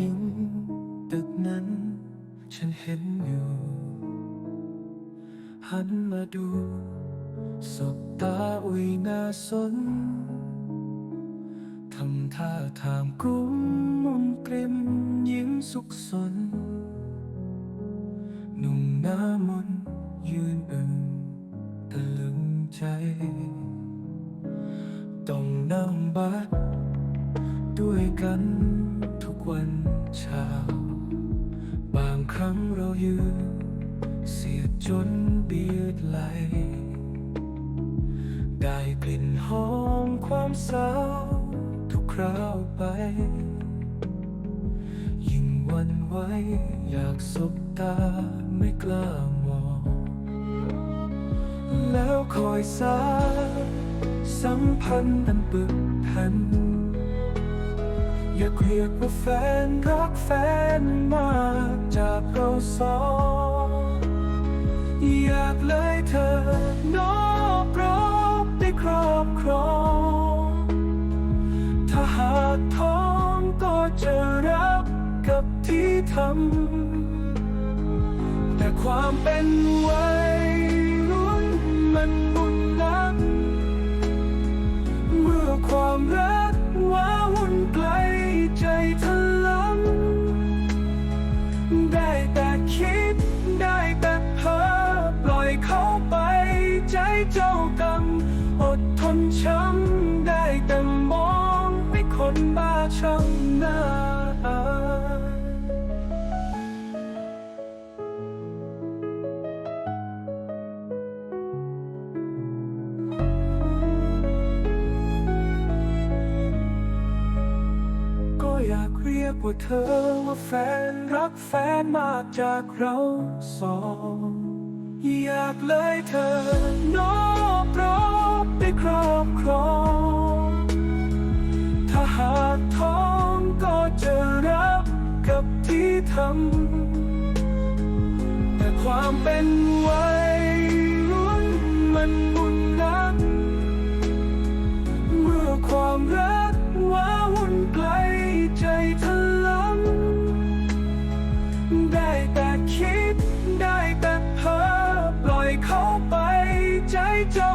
ยิงตึกนั้น ฉันเห็นอยู่ หันมาดูสบตาอุ้ยน่าสนทำท่าทางกลุ้มมุมกริมยิ้มสุขสน หนุ่มหน้ามนยืนอึงตะลึงใจ ต้องนั่งบัดด้วยกัน วันเช้า บางครั้งเรายืนเสียจนเบียดไหล ได้กลิ่นหอมความสาวทุกคราวไป ยิ่งวันไหวอยากสบตาไม่กล้ามอง แล้วคอยสาสัมพันธ์อันปึกพัน อยากเรียกว่าแฟนรักแฟนมากจากเราสองอยากเลยเธอนอบรับได้ครอบครอง ถ้าหากท้องก็จะรับกับที่ทำแต่ความเป็นวัย เจ้ากรรม อดทนช้ำได้แต่มองให้คนบ้าช้ำหน้าก็อยากเรียกว่าเธอว่าแฟนรักแฟนมากจากเราสอง อยากเลยเธอนอบรับได้ครอบครอง ถ้าหากท้องก็จะรับกับที่ทำแต่ความเป็นวั Rachel.